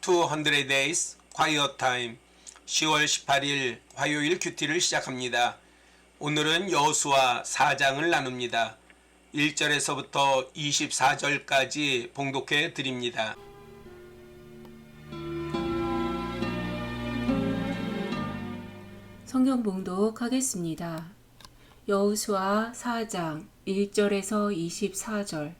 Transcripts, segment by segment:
200 Days Quiet Time 10월 18일 화요일 큐티를 시작합니다. 오늘은 여호수아 4장을 나눕니다. 1절에서부터 24절까지 봉독해 드립니다. 성경 봉독하겠습니다. 여호수아 4장 1절에서 24절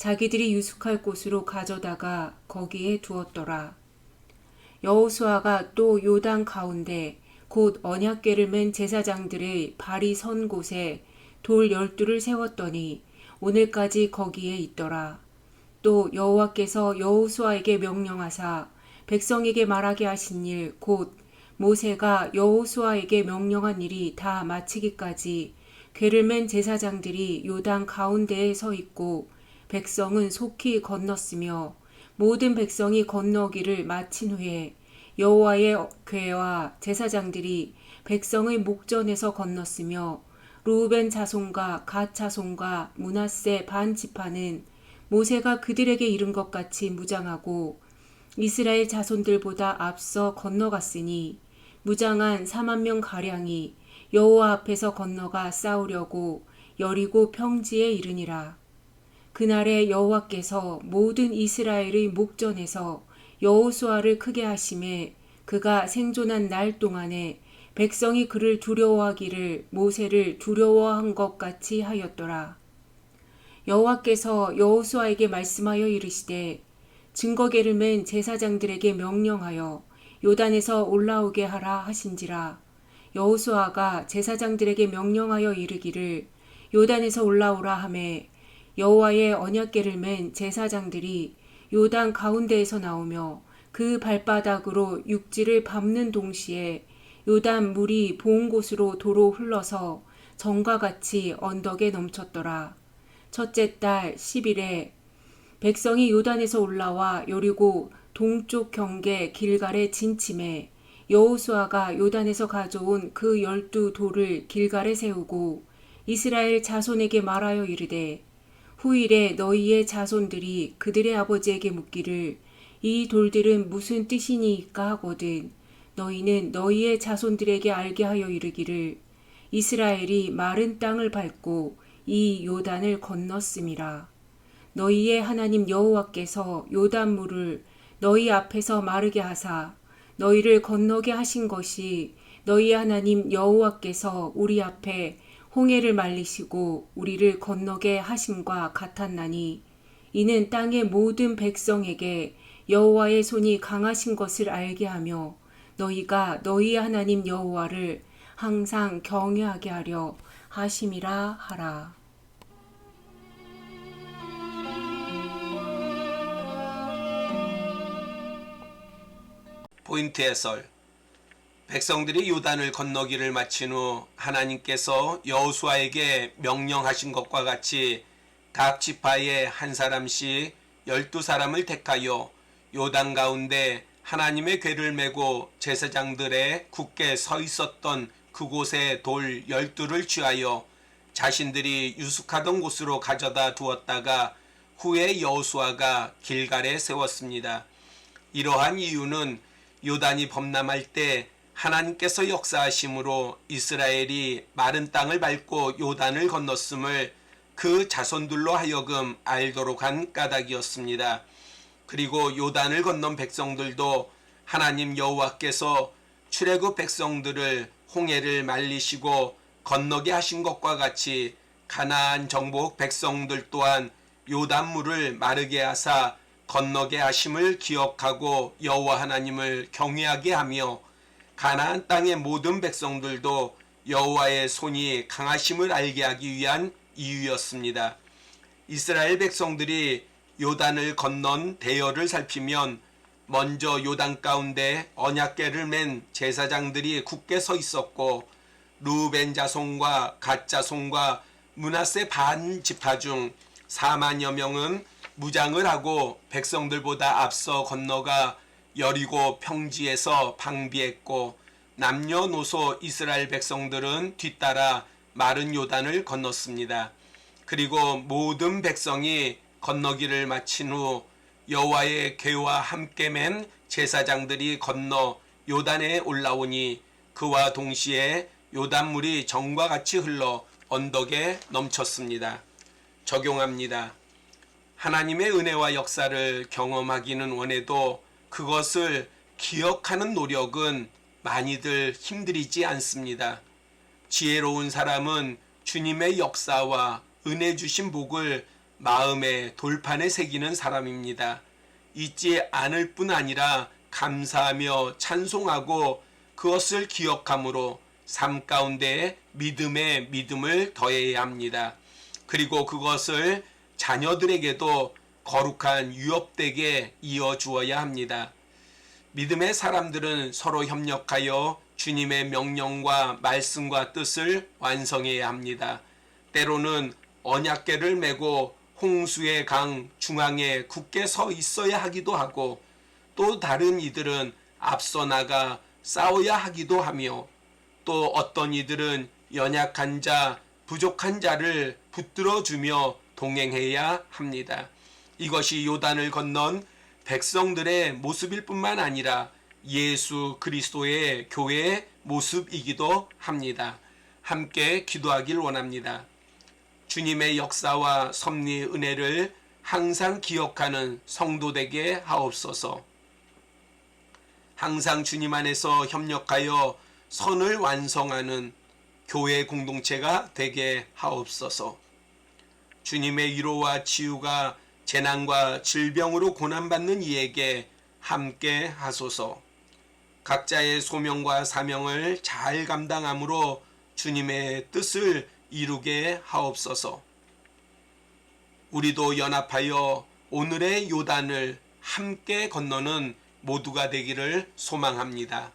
자기들이 유숙할 곳으로 가져다가 거기에 두었더라. 여호수아가 또 요단 가운데 곧 언약궤를 맨 제사장들의 발이 선 곳에 돌 열두를 세웠더니 오늘까지 거기에 있더라. 또 여호와께서 여호수아에게 명령하사 백성에게 말하게 하신 일 곧 모세가 여호수아에게 명령한 일이 다 마치기까지 괴를 맨 제사장들이 요단 가운데에 서 있고 백성은 속히 건넜으며 모든 백성이 건너기를 마친 후에 여호와의 궤와 제사장들이 백성의 목전에서 건넜으며 루벤 자손과 갓 자손과 문하세 반 지파는 모세가 그들에게 이른 것 같이 무장하고 이스라엘 자손들보다 앞서 건너갔으니 무장한 4만 명 가량이 여호와 앞에서 건너가 싸우려고 여리고 평지에 이르니라. 그날에 여호와께서 모든 이스라엘의 목전에서 여호수아를 크게 하심에 그가 생존한 날 동안에 백성이 그를 두려워하기를 모세를 두려워한 것 같이 하였더라. 여호와께서 여호수아에게 말씀하여 이르시되 증거계를 맨 제사장들에게 명령하여 요단에서 올라오게 하라 하신지라 여호수아가 제사장들에게 명령하여 이르기를 요단에서 올라오라 하매 여호와의 언약궤를 맨 제사장들이 요단 가운데에서 나오며 그 발바닥으로 육지를 밟는 동시에 요단 물이 보온 곳으로 도로 흘러서 정과 같이 언덕에 넘쳤더라. 첫째 달 10일에 백성이 요단에서 올라와 여리고 동쪽 경계 길갈에 진침해 여호수아가 요단에서 가져온 그 열두 돌을 길갈에 세우고 이스라엘 자손에게 말하여 이르되 후일에 너희의 자손들이 그들의 아버지에게 묻기를 이 돌들은 무슨 뜻이니까 하거든 너희는 너희의 자손들에게 알게 하여 이르기를 이스라엘이 마른 땅을 밟고 이 요단을 건넜음이라. 너희의 하나님 여호와께서 요단물을 너희 앞에서 마르게 하사 너희를 건너게 하신 것이 너희 하나님 여호와께서 우리 앞에 홍해를 말리시고 우리를 건너게 하심과 같았나니 이는 땅의 모든 백성에게 여호와의 손이 강하신 것을 알게 하며 너희가 너희 하나님 여호와를 항상 경외하게 하려 하심이라 하라. 포인트 해설 백성들이 요단을 건너기를 마친 후 하나님께서 여호수아에게 명령하신 것과 같이 각 지파에 한 사람씩 열두 사람을 택하여 요단 가운데 하나님의 궤를 메고 제사장들의 굳게 서 있었던 그곳에 돌 열두를 취하여 자신들이 유숙하던 곳으로 가져다 두었다가 후에 여호수아가 길갈에 세웠습니다. 이러한 이유는 요단이 범람할 때 하나님께서 역사하심으로 이스라엘이 마른 땅을 밟고 요단을 건넜음을 그 자손들로 하여금 알도록 한 까닭이었습니다. 그리고 요단을 건넌 백성들도 하나님 여호와께서 출애굽 백성들을 홍해를 말리시고 건너게 하신 것과 같이 가나안 정복 백성들 또한 요단물을 마르게 하사 건너게 하심을 기억하고 여호와 하나님을 경외하게 하며 가나안 땅의 모든 백성들도 여호와의 손이 강하심을 알게 하기 위한 이유였습니다. 이스라엘 백성들이 요단을 건넌 대열을 살피면 먼저 요단 가운데 언약궤를 맨 제사장들이 굳게 서 있었고 루벤 자손과 갓 자손과 문하세 반 지파 중 4만여 명은 무장을 하고 백성들보다 앞서 건너가 여리고 평지에서 방비했고 남녀노소 이스라엘 백성들은 뒤따라 마른 요단을 건넜습니다. 그리고 모든 백성이 건너기를 마친 후 여호와의 궤와 함께 맨 제사장들이 건너 요단에 올라오니 그와 동시에 요단물이 정과 같이 흘러 언덕에 넘쳤습니다. 적용합니다. 하나님의 은혜와 역사를 경험하기는 원해도 그것을 기억하는 노력은 많이들 힘들이지 않습니다. 지혜로운 사람은 주님의 역사와 은혜 주신 복을 마음의 돌판에 새기는 사람입니다. 잊지 않을 뿐 아니라 감사하며 찬송하고 그것을 기억함으로 삶 가운데 믿음의 믿음을 더해야 합니다. 그리고 그것을 자녀들에게도 거룩한 유업되게 이어 주어야 합니다. 믿음의 사람들은 서로 협력하여 주님의 명령과 말씀과 뜻을 완성해야 합니다. 때로는 언약궤를 메고 홍수의 강 중앙에 굳게 서 있어야 하기도 하고 또 다른 이들은 앞서 나가 싸워야 하기도 하며 또 어떤 이들은 연약한 자, 부족한 자를 붙들어 주며 동행해야 합니다. 이것이 요단을 건넌 백성들의 모습일 뿐만 아니라 예수 그리스도의 교회의 모습이기도 합니다. 함께 기도하길 원합니다. 주님의 역사와 섭리 은혜를 항상 기억하는 성도되게 하옵소서. 항상 주님 안에서 협력하여 선을 완성하는 교회 공동체가 되게 하옵소서. 주님의 위로와 치유가 재난과 질병으로 고난받는 이에게 함께 하소서. 각자의 소명과 사명을 잘 감당함으로 주님의 뜻을 이루게 하옵소서. 우리도 연합하여 오늘의 요단을 함께 건너는 모두가 되기를 소망합니다.